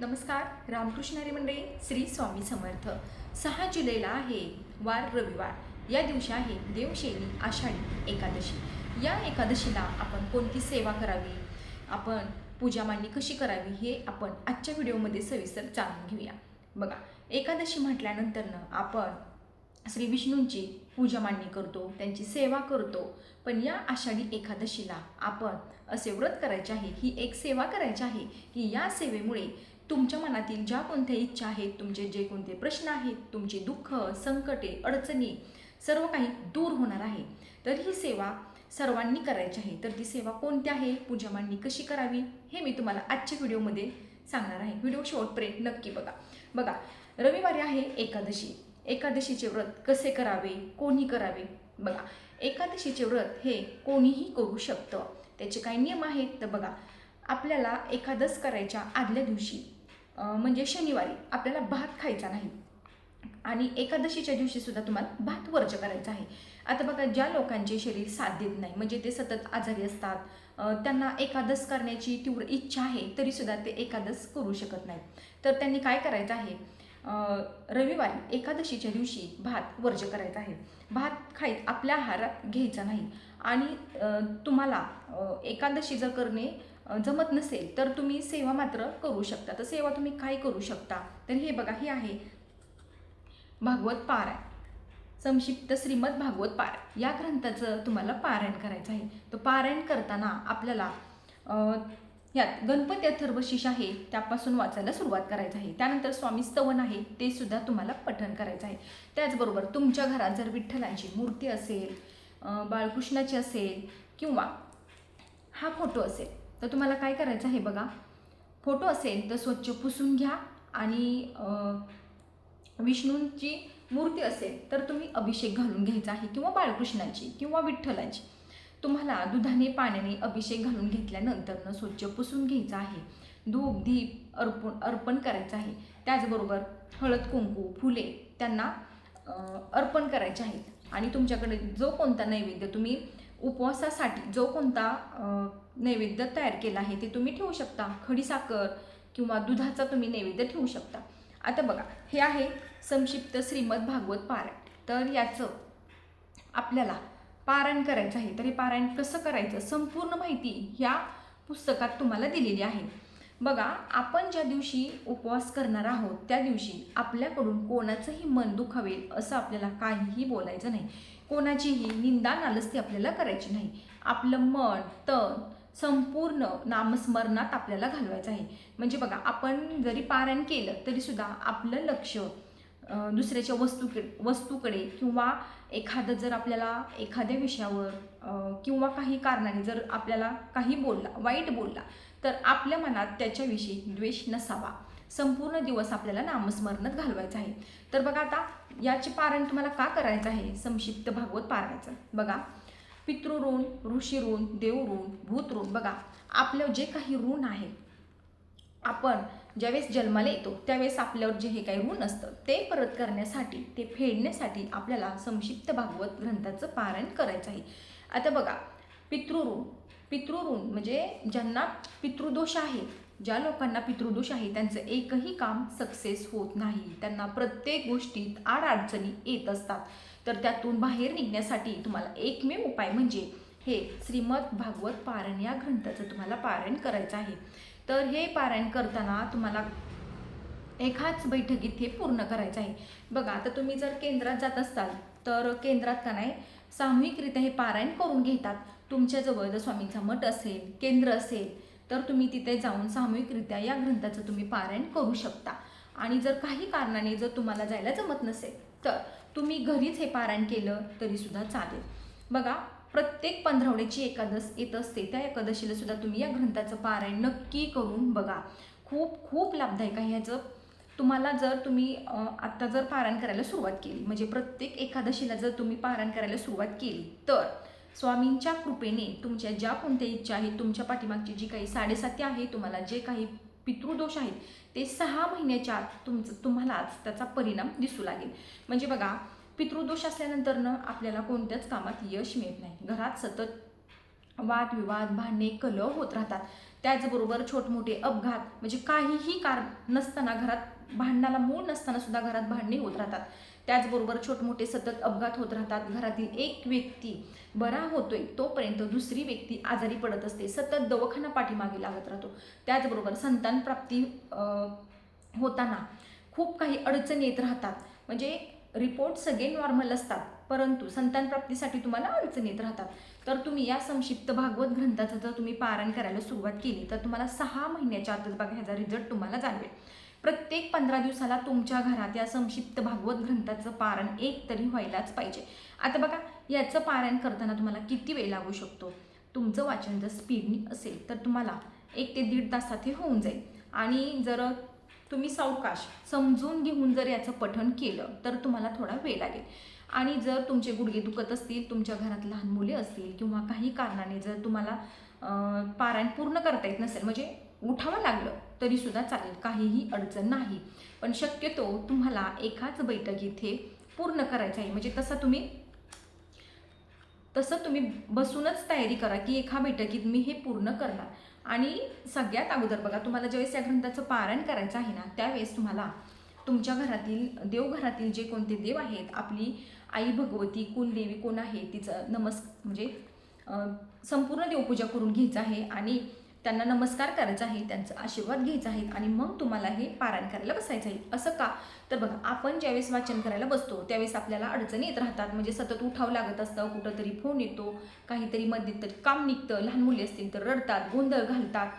नमस्कार रामकृष्णारी मंडळी श्री स्वामी समर्थ. सहा जुलैला आहे वार रविवार. या दिवशी आहे देवशैली आषाढी एकादशी. या एकादशीला आपण कोणती सेवा करावी? आपण पूजा मांडणी कशी करावी हे आपण आजच्या व्हिडिओमध्ये सविस्तर जाणून घेऊया. बघा एकादशी म्हटल्यानंतरनं आपण श्री विष्णूंची पूजा मांडणी करतो त्यांची सेवा करतो. पण या आषाढी एकादशीला आपण असे व्रत करायचे आहे ही एक सेवा करायची आहे की या सेवेमुळे तुमच्या मनातील ज्या कोणत्या इच्छा आहेत तुमचे जे कोणते प्रश्न आहेत तुमचे दुःख संकटे अडचणी सर्व काही दूर होणार आहे. तर ही सेवा सर्वांनी करायची आहे. तर ती सेवा कोणती आहे? पूजा मांडणी कशी करावी? हे मी तुम्हाला आजच्या व्हिडिओमध्ये सांगणार आहे. व्हिडिओ शेवटपर्यंत नक्की बघा. बघा रविवारी आहे एकादशी. एकादशीचे व्रत कसे करावे? कोणी करावे? बघा एकादशीचे व्रत हे कोणीही करू शकतं. त्याचे काही नियम आहेत. तर बघा आपल्याला एकादस करायच्या आदल्या दिवशी म्हणजे शनिवारी आपल्याला भात खायचा नाही. आणि एकादशीच्या दिवशीसुद्धा तुम्हाला भात वर्ज करायचा आहे. आता बघा ज्या लोकांचे शरीर साथ देत नाही म्हणजे ते सतत आजारी असतात त्यांना एकादश करण्याची तीव्र इच्छा आहे तरीसुद्धा ते एकादश करू शकत नाहीत. तर त्यांनी काय करायचं आहे? रविवारी एकादशीच्या दिवशी भात वर्ज करायचा आहे. भात खाय आपल्या आहारात घ्यायचा नाही. आणि तुम्हाला एकादशी जर करणे जमत नसेल तर तुम्ही सेवा मात्र करू शकता. तर सेवा तुम्ही काय करू शकता? तर हे बघा हे आहे भागवत पारायण. संक्षिप्त श्रीमद भागवत पारायण. या ग्रंथाचं तुम्हाला पारायण करायचं आहे. तर पारायण करताना आपल्याला यात गणपती अथर्वशीष आहे त्यापासून वाचायला सुरुवात करायचं आहे. त्यानंतर स्वामी स्तवन आहे ते सुद्धा तुम्हाला पठण करायचं आहे. त्याचबरोबर तुमच्या घरात जर विठ्ठलांची मूर्ती असेल बाळकृष्णाची असेल किंवा हा फोटो असेल तर तुम्हाला काय करायचं आहे बघा. फोटो असेल तर स्वच्छ पुसून घ्या आणि विष्णूंची मूर्ती असेल तर तुम्ही अभिषेक घालून घ्यायचा आहे किंवा बाळकृष्णाची किंवा विठ्ठलाची. तुम्हाला दुधाने पाण्याने अभिषेक घालून घेतल्यानंतर स्वच्छ पुसून घ्यायचं आहे. धूप दीप अर्पण अर्पण करायचं आहे. त्याचबरोबर हळद कुंकू फुले त्यांना अर्पण करायचे आहेत. आणि तुमच्याकडे जो कोणता नैवेद्य तुम्ही उपवासासाठी जो कोणता नैवेद्य तयार केला आहे ते तुम्ही ठेवू शकता. खडीसाखर किंवा दुधाचा तुम्ही नैवेद्य ठेवू शकता. आता बघा हे आहे संक्षिप्त श्रीमद भागवत पारायण. तर याचं आपल्याला पारायण करायचं आहे. तर हे पारायण कसं करायचं? संपूर्ण माहिती ह्या पुस्तकात तुम्हाला दिलेली आहे. बघा आपण ज्या दिवशी उपवास करणार आहोत त्या दिवशी आपल्याकडून कोणाचंही मन दुखावेल असं आपल्याला काहीही बोलायचं नाही. कोणाचीही निंदा नालस्ती आपल्याला करायची नाही. आपलं मन तन संपूर्ण नामस्मरणात आपल्याला घालवायचं आहे. म्हणजे बघा आपण जरी पारायण केलं तरीसुद्धा आपलं लक्ष दुसऱ्याच्या वस्तूकडे वस्तूकडे किंवा एखादं जर आपल्याला एखाद्या विषयावर किंवा काही कारणाने जर आपल्याला काही बोलला वाईट बोलला तर आपल्या मनात त्याच्याविषयी द्वेष नसावा. संपूर्ण दिवस आपल्याला नामस्मरणात घालवायचं आहे. तर बघा आता याचे पारायण तुम्हाला का करायचं आहे? संक्षिप्त भागवत पारायचं बघा पितृऋण ऋषीऋण देवऋण भूत ऋण बघा आपलं जे काही ऋण आहे आपण ज्यावेळेस जन्माला येतो त्यावेळेस आपल्यावर जे हे काही ऋण असतं ते परत करण्यासाठी ते फेडण्यासाठी आपल्याला संक्षिप्त भागवत ग्रंथाचं पारायण करायचं आहे. आता बघा पितृऋण पितृऋण म्हणजे ज्यांना पितृदोष आहे ज्या लोकांना पितृदोष आहे त्यांचं एकही काम सक्सेस होत नाही. त्यांना प्रत्येक गोष्टीत आडअडचणी येत असतात. तर त्यातून बाहेर निघण्यासाठी तुम्हाला एकमेव उपाय म्हणजे हे श्रीमद भागवत पारायण या ग्रंथाचं तुम्हाला पारायण करायचं आहे. तर हे पारायण करताना तुम्हाला एकाच बैठकीत हे पूर्ण करायचं आहे. बघा आता तुम्ही जर केंद्रात जात असाल तर केंद्रात का नाही सामूहिकरित्या हे पारायण करून घेतात. तुमच्याजवळ जर स्वामींचा मठ असेल केंद्र असेल तर तुम्ही तिथे जाऊन सामूहिकरित्या या ग्रंथाचं तुम्ही पारायण करू शकता. आणि जर काही कारणाने जर तुम्हाला जायला जमत नसेल तर तुम्ही घरीच हे पारायण केलं तरीसुद्धा चालेल. बघा प्रत्येक पंधरवड्याची एकादश येत असते त्या एकादशीला सुद्धा तुम्ही या ग्रंथाचं पारायण नक्की करून बघा. खूप खूप लाभदायक आहे ह्याचं. तुम्हाला जर तुम्ही आत्ता जर पारायण करायला सुरुवात केली म्हणजे प्रत्येक एकादशीला जर तुम्ही पारायण करायला सुरुवात केली तर स्वामींच्या कृपेने तुमच्या ज्या कोणत्या इच्छा आहेत तुमच्या पाठीमागची जी काही साडेसाती आहे तुम्हाला जे काही पितृदोष आहेत ते सहा महिन्याच्या आत तुमचं तुम्हालाच त्याचा परिणाम दिसू लागेल. म्हणजे बघा पितृदोष असल्यानंतरनं आपल्याला कोणत्याच कामात यश मिळत नाही. घरात सतत वादविवाद भांडणे कलह होत राहतात. त्याचबरोबर छोटमोठे अपघात म्हणजे काहीही कारण नसताना घरात भांडणाला मूळ नसताना सुद्धा घरात भांडणे होत राहतात. त्याचबरोबर छोटमोठे सतत अपघात होत राहतात. घरातील एक व्यक्ती बरा होतोय तोपर्यंत दुसरी व्यक्ती आजारी पडत असते. सतत दवाखाना पाठीमागे लागत राहतो. त्याचबरोबर संतान प्राप्ती होताना खूप काही अडचणी येत राहतात. म्हणजे रिपोर्ट सगळे नॉर्मल असतात परंतु संतान प्राप्तीसाठी तुम्हाला अडचणी येत राहतात. तर तुम्ही या संक्षिप्त भागवत ग्रंथाचं जर तुम्ही पारायण करायला सुरुवात केली तर तुम्हाला सहा महिन्याच्या आतच बघा ह्याचा रिझल्ट तुम्हाला जाणवेल. प्रत्येक पंधरा दिवसाला तुमच्या घरात या संक्षिप्त भागवत ग्रंथाचं पारण एक तरी व्हायलाच पाहिजे. आता बघा याचं पारायण करताना तुम्हाला किती वेळ लागू शकतो? तुमचं वाचन जर स्पीडनी असेल तर तुम्हाला एक ते दीड तासात हे होऊन जाईल. आणि जर तुम्ही सावकाश समजून घेऊन जर याचं पठण केलं तर तुम्हाला थोडा वेळ लागेल. आणि जर तुमचे गुडघे दुखत असतील तुमच्या घरात लहान मुले असतील किंवा काही कारणाने जर तुम्हाला पारायण पूर्ण करता येत नसेल म्हणजे उठावं लागलं तरीसुद्धा चालेल काहीही अडचण नाही. पण शक्यतो तुम्हाला एकाच बैठकीत हे पूर्ण करायचं आहे. म्हणजे तसं तुम्ही तसं तुम्ही बसूनच तयारी करा की एका बैठकीत मी हे पूर्ण करणार. आणि सगळ्यात अगोदर बघा तुम्हाला ज्यावेळेस या ग्रंथाचं पारायण करायचं आहे ना त्यावेळेस तुम्हाला तुमच्या घरातील देवघरातील जे कोणते देव आहेत आपली आई भगवती कुलदेवी कोण आहे तिचं नमस् म्हणजे संपूर्ण देवपूजा करून घ्यायचं आहे. आणि त्यांना नमस्कार करायचा आहे त्यांचा आशीर्वाद घ्यायचा आहे आणि मग तुम्हाला हे पारायण करायला बसायचं आहे. असं का? तर बघा आपण ज्यावेळेस वाचन करायला बसतो त्यावेळेस आपल्याला अडचणी येत राहतात. म्हणजे सतत उठावं लागत असतं कुठंतरी फोन येतो काहीतरी मध्ये तरी काम निघतं लहान मुली असतील तर रडतात गोंधळ घालतात.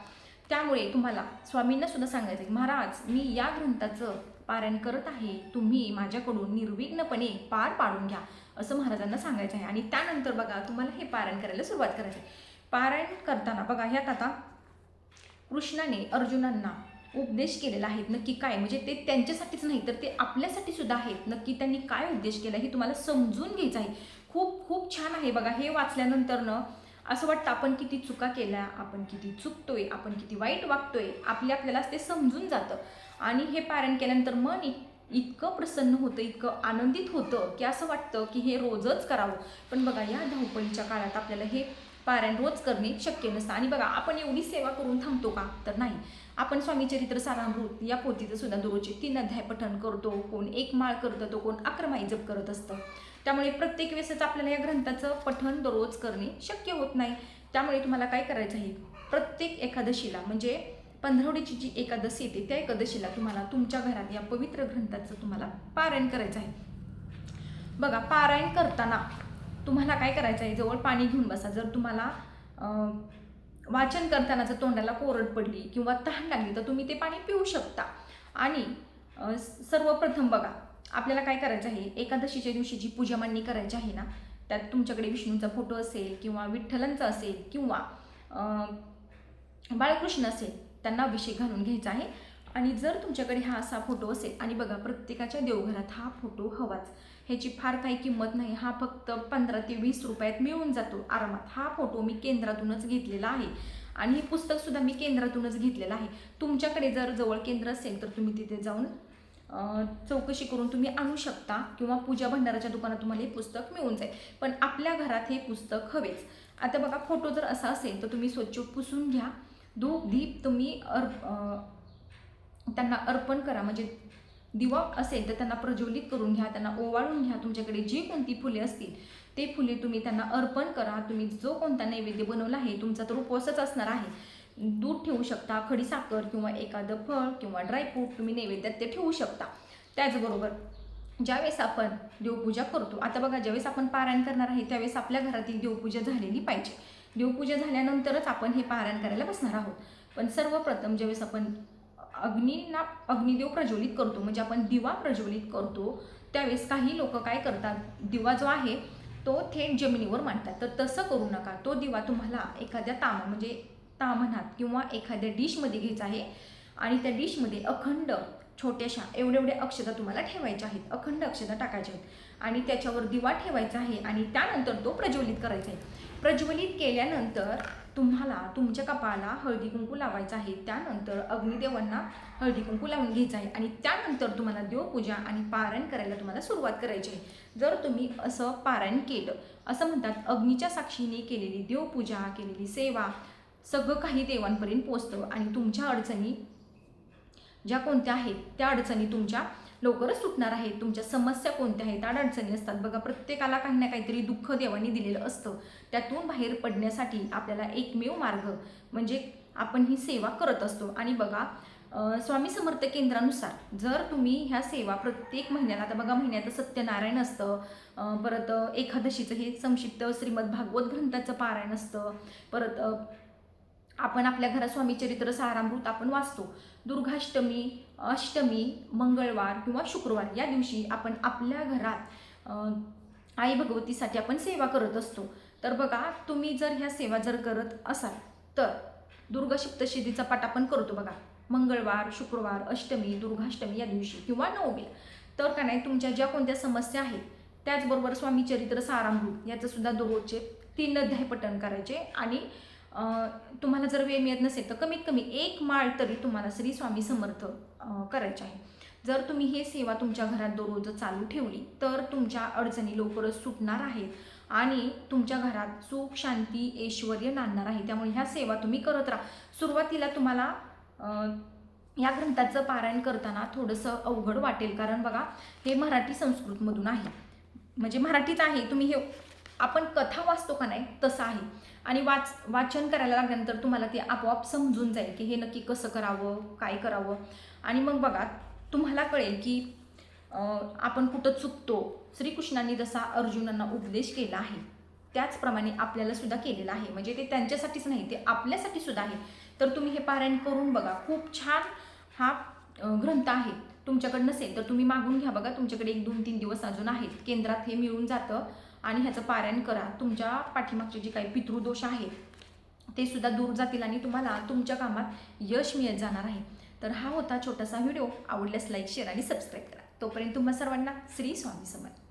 त्यामुळे तुम्हाला स्वामींना सुद्धा सांगायचं आहे महाराज मी या ग्रंथाचं पारायण करत आहे. तुम्ही माझ्याकडून निर्विघ्नपणे पार पाडून घ्या. असं महाराजांना सांगायचं आहे. आणि त्यानंतर बघा तुम्हाला हे पारायण करायला सुरुवात करायची आहे. पारायण करताना बघा ह्यात आता कृष्णाने अर्जुनांना उपदेश केलेला आहे नक्की काय? म्हणजे ते त्यांच्यासाठीच नाही तर ते आपल्यासाठी सुद्धा आहेत. नक्की त्यांनी काय उपदेश केला हे तुम्हाला समजून घ्यायचं आहे. खूप खूप छान आहे बघा हे वाचल्यानंतर न असं वाटतं आपण किती चुका केल्या आपण किती चुकतोय आपण किती वाईट वागतोय आपल्या आपल्याला ते समजून जातं. आणि हे पारायण केल्यानंतर मन इतकं प्रसन्न होतं इतकं आनंदित होतं की असं वाटतं की हे रोजच करावं. पण बघा या धावपळीच्या काळात आपल्याला हे पारायण रोज करणे शक्य नसतं. आणि बघा आपण एवढी सेवा करून थांबतो का? तर नाही. आपण स्वामी चरित्र सारामृत या पोथीचं सुद्धा दररोजचे तीन अध्याय पठण करतो. कोण एक माळ करतं तो कोण अक्रमाई जप करत असतं. त्यामुळे प्रत्येक वेळेसच आपल्याला या ग्रंथाचं पठण दररोज करणे शक्य होत नाही. त्यामुळे तुम्हाला काय करायचं आहे? प्रत्येक एकादशीला म्हणजे पंधरवडीची जी एकादशी येते त्या एकादशीला तुम्हाला तुमच्या घरात या पवित्र ग्रंथाचं तुम्हाला पारायण करायचं आहे. बघा पारायण करताना तुम्हाला काय करायचं आहे? जवळ पाणी घेऊन बसा. जर तुम्हाला वाचन करताना जर तोंडाला कोरड पडली किंवा तहान लागली तर तुम्ही ते पाणी पिऊ शकता. आणि सर्वप्रथम बघा आपल्याला काय करायचं आहे? एकादशीच्या दिवशी जी पूजा मांडणी करायची आहे ना त्यात तुमच्याकडे विष्णूचा फोटो असेल किंवा विठ्ठलांचा असेल किंवा बाळकृष्ण असेल त्यांना अभिषेक घालून घ्यायचा आहे. आणि जर तुमच्याकडे हा असा फोटो असेल आणि बघा प्रत्येकाच्या देवघरात हा फोटो हवाच. ह्याची फार काही किंमत नाही. हा फक्त पंधरा ते वीस रुपयात मिळून जातो आरामात. हा फोटो मी केंद्रातूनच घेतलेला आहे. आणि हे पुस्तकसुद्धा मी केंद्रातूनच घेतलेलं आहे. तुमच्याकडे जर जवळ केंद्र असेल तर तुम्ही तिथे जाऊन चौकशी करून तुम्ही आणू शकता किंवा पूजा भंडाराच्या दुकानात तुम्हाला हे पुस्तक मिळून जाईल. पण आपल्या घरात हे पुस्तक हवेच. आता बघा फोटो जर असा असेल तर तुम्ही स्वच्छ पुसून घ्या. धूप दीप तुम्ही अर्प त्यांना अर्पण करा. म्हणजे दिवा असेल तर त्यांना प्रज्वलित करून घ्या त्यांना ओवाळून घ्या. तुमच्याकडे जी कोणती फुले असतील ते फुले तुम्ही त्यांना अर्पण करा. तुम्ही जो कोणता नैवेद्य बनवला आहे तुमचा तर उपवासच असणार आहे. दूध ठेवू शकता खडीसाखर किंवा एखादं फळ किंवा ड्रायफ्रूट तुम्ही नैवेद्यात ते ठेवू शकता. त्याचबरोबर ज्यावेळेस आपण देवपूजा करतो आता बघा ज्यावेळेस आपण पारायण करणार आहे त्यावेळेस आपल्या घरातील देवपूजा झालेली पाहिजे. देवपूजा झाल्यानंतरच आपण हे पारायण करायला बसणार आहोत. पण सर्वप्रथम ज्यावेळेस आपण अग्नींना अग्निदेव प्रज्वलित करतो. म्हणजे आपण दिवा प्रज्वलित करतो. त्यावेळेस काही लोक काय करतात? दिवा जो आहे तो थेट जमिनीवर मांडतात. तर तसं करू नका. तो दिवा तुम्हाला एखाद्या तामा म्हणजे तामणात किंवा एखाद्या डिशमध्ये घ्यायचा आहे आणि त्या डिशमध्ये अखंड छोट्याशा एवढे एवढे अक्षता तुम्हाला ठेवायच्या आहेत. अखंड अक्षता टाकायच्या आहेत. आणि त्याच्यावर दिवा ठेवायचा आहे आणि त्यानंतर तो प्रज्वलित करायचा आहे. प्रज्वलित केल्यानंतर तुम्हाला तुमच्या कपाळाला हळदी कुंकू लावायचं आहे. त्यानंतर अग्निदेवांना हळदी कुंकू लावून घ्यायचं आहे. आणि त्यानंतर तुम्हाला देवपूजा आणि पारायण करायला तुम्हाला सुरुवात करायची आहे. जर तुम्ही असं पारायण केलं असं म्हणतात अग्नीच्या साक्षीने केलेली देवपूजा केलेली सेवा सगळं काही देवांपर्यंत पोचतं आणि तुमच्या अडचणी ज्या कोणत्या आहेत त्या अडचणी तुमच्या लवकरच सुटणार आहेत तुमच्या समस्या कोणत्या आहेत? त्या अडचणी असतात. बघा प्रत्येकाला काही ना काहीतरी दुःख देवाने दिलेलं असतं. त्यातून बाहेर पडण्यासाठी आपल्याला एकमेव मार्ग म्हणजे आपण ही सेवा करत असतो. आणि बघा स्वामी समर्थ केंद्रानुसार जर तुम्ही ह्या सेवा प्रत्येक महिन्याला आता बघा महिन्यात सत्यनारायण असतं. परत एकादशीचं हे संक्षिप्त श्रीमद भागवत ग्रंथाचं पारायण असतं. परत आपण आपल्या घरात स्वामी चरित्र सारामृत आपण वाचतो. दुर्गाष्टमी अष्टमी मंगळवार किंवा शुक्रवार या दिवशी आपण आपल्या घरात आई भगवतीसाठी आपण सेवा करत असतो. तर बघा तुम्ही जर ह्या सेवा जर करत असाल तर दुर्गा सप्तशतीचा पाठ आपण करतो बघा. मंगळवार शुक्रवार अष्टमी दुर्गाष्टमी या दिवशी किंवा नवमीला तर का नाही तुमच्या ज्या कोणत्या समस्या आहेत त्याचबरोबर स्वामी चरित्र सारामृत याचं सुद्धा दररोजचे तीन अध्याय पठण करायचे आणि तुम्हाला जर वेळ मिळत नसेल तर कमीत कमी एक माळ तरी तुम्हाला श्री स्वामी समर्थ करायचे आहे. जर तुम्ही हे सेवा तुमच्या घरात दररोज चालू ठेवली तर तुमच्या अडचणी लवकरच सुटणार आहेत आणि तुमच्या घरात सुख शांती ऐश्वर नांदणार आहे. त्यामुळे ह्या सेवा तुम्ही करत राहा. सुरुवातीला तुम्हाला या ग्रंथाचं पारायण करताना थोडंसं अवघड वाटेल कारण बघा हे मराठी संस्कृतमधून आहे. म्हणजे मराठीच आहे तुम्ही हे आपण कथा वाचतो का नाही तसं आहे. आणि वाच वाचन करायला लागल्यानंतर तुम्हाला ते आपोआप समजून जाईल की हे नक्की कसं करावं काय करावं. आणि मग बघा तुम्हाला कळेल की आपण कुठं चुकतो. श्रीकृष्णांनी जसा अर्जुनांना उपदेश केला आहे त्याचप्रमाणे आपल्याला सुद्धा केलेला आहे. म्हणजे ते त्यांच्यासाठीच नाही ते आपल्यासाठी सुद्धा आहे. तर तुम्ही हे पारायण करून बघा. खूप छान हा ग्रंथ आहे. तुमच्याकडे नसेल तर तुम्ही मागून घ्या बघा. तुमच्याकडे एक दोन तीन दिवस अजून आहेत. केंद्रात हे मिळून जातं. आणि ह्याचं पारायण करा. तुमच्या पाठीमागचे जे काही पितृदोष आहेत ते सुद्धा दूर जातील आणि तुम्हाला तुमच्या कामात यश मिळत जाणार आहे. तर हा होता छोटासा व्हिडिओ. आवडल्यास लाईक शेअर आणि सबस्क्राईब करा. तोपर्यंत तुम्हा सर्वांना श्री स्वामी समर्थ.